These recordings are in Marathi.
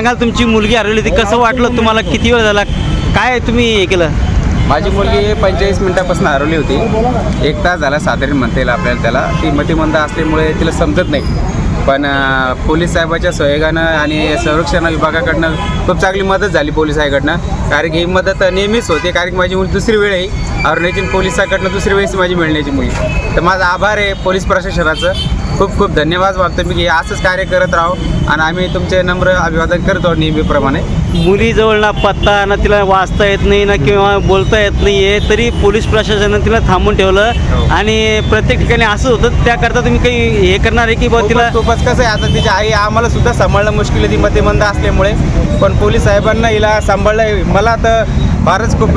सांगाल तुमची मुलगी हरवली होती. कसं वाटलं तुम्हाला? किती वेळ झाला? काय तुम्ही हे केलं? माझी मुलगी पंचेचाळीस मिनिटापासून हरवली होती. एक तास झाला साधारण म्हणता येईल आपल्याला त्याला. ती मतिमंद असल्यामुळे तिला समजत नाही. पण पोलीस साहेबाच्या सहयोगानं आणि संरक्षण विभागाकडनं खूप चांगली मदत झाली पोलिसाकडनं कारण की ही मदत नेहमीच होते. कारण की माझी मुलगी दुसरी वेळ आहे. अरुणाचल पोलिसाकडनं दुसरी वेळेस माझी मिळण्याची मुलगी. तर माझा आभार आहे पोलीस प्रशासनाचं. खूप खूप धन्यवाद मागतो मी की असंच कार्य करत राहो आणि आम्ही तुमचे नम्र अभिवादन करतो नेहमीप्रमाणे. मुलीजवळ ना पत्ता ना तिला वाचता येत नाही ना किंवा बोलता येत नाही आहे तरी पोलीस प्रशासनानं तिला थांबून ठेवलं. हो. आणि प्रत्येक ठिकाणी असं होतं त्याकरता तुम्ही काही हे करणार आहे की बुवा तिला खूपच खूपच कसं आहे आता तिची आई आम्हाला सुद्धा सांभाळणं मुश्किल आहे ती मतिमंद असल्यामुळे. पण पोलीस साहेबांना हिला सांभाळलं मला तर फारच खूप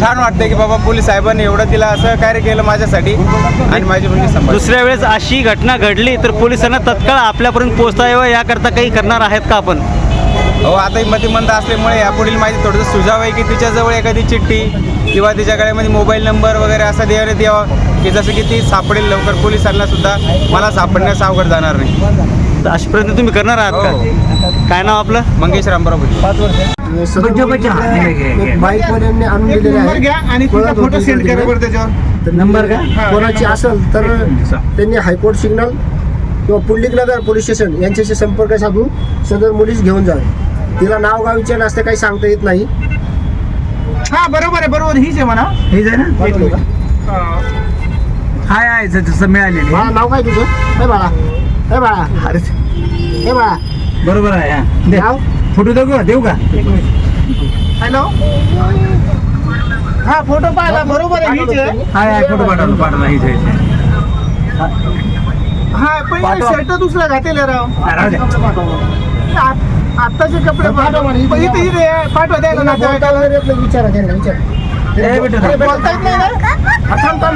छान वाटतं की बाबा पोलीस साहेबांनी एवढं तिला असं कार्य केलं माझ्यासाठी आणि माझी मुलगी दुसऱ्या वेळेस अशी घटना घडली तर पोलिसांना तत्काळ आपल्यापर्यंत पोहोचता यावं याकरता काही करणार आहेत का आपण? हो आता ही मतिमंद असल्यामुळे यापुढील माझी थोडंसं सुझाव आहे की तिच्याजवळ एखादी चिठ्ठी किंवा तिच्या गळ्यामध्ये मोबाईल नंबर वगैरे असं देण्यात यावं की जसं की ती सापडेल लवकर. पोलिसांना सुद्धा मला सापडण्यास अवघड जाणार नाही. तर प्रयत्न तुम्ही करणार आहात का? काय नाव आपलं? मंगेश रामराव भुजे बाईक वाल्यांनी आणून दिलेले नंबर घ्या आणि फोटो सेंड करा बरं त्याच्यावर. नंबर का कोणाची असेल तर त्यांनी हायकोर्ट सिग्नल किंवा पुंडलिक नगर पोलीस स्टेशन यांच्याशी संपर्क साधून सदर मुलीस घेऊन जावे तिला नाव गाव विचारलं असं काही सांगता येत नाही. हा बरोबर आहे बरोबर हीच आहे म्हणा. हेच आहे ना? हा. हाय आहे जसं मिळालेले बाळा नाव काय तुझं? हे बाळा. हे बाळा. अरे. हे बाळा. बरोबर आहे हा. दे. नाव फोटो देऊ का? देऊ का? हॅलो. हा फोटो पाहिला. बरोबर आहे हीच आहे. हाय हाय फोटो पाठवला पाठवला हेच आहे, हेच हा पण पाठवा. शर्ट दुसरा घातेल राव. आहे. राहू द्या. आ- आत्ताचे कपडे पाठवा म्हणे, इथे पण इथे या. इथे पाठवा द्यायला नातेवाईकाला. नाही, विचारा त्यांना विचारा. ए, बेटा, बोलता येत नाही ना? हा, थांब थांब.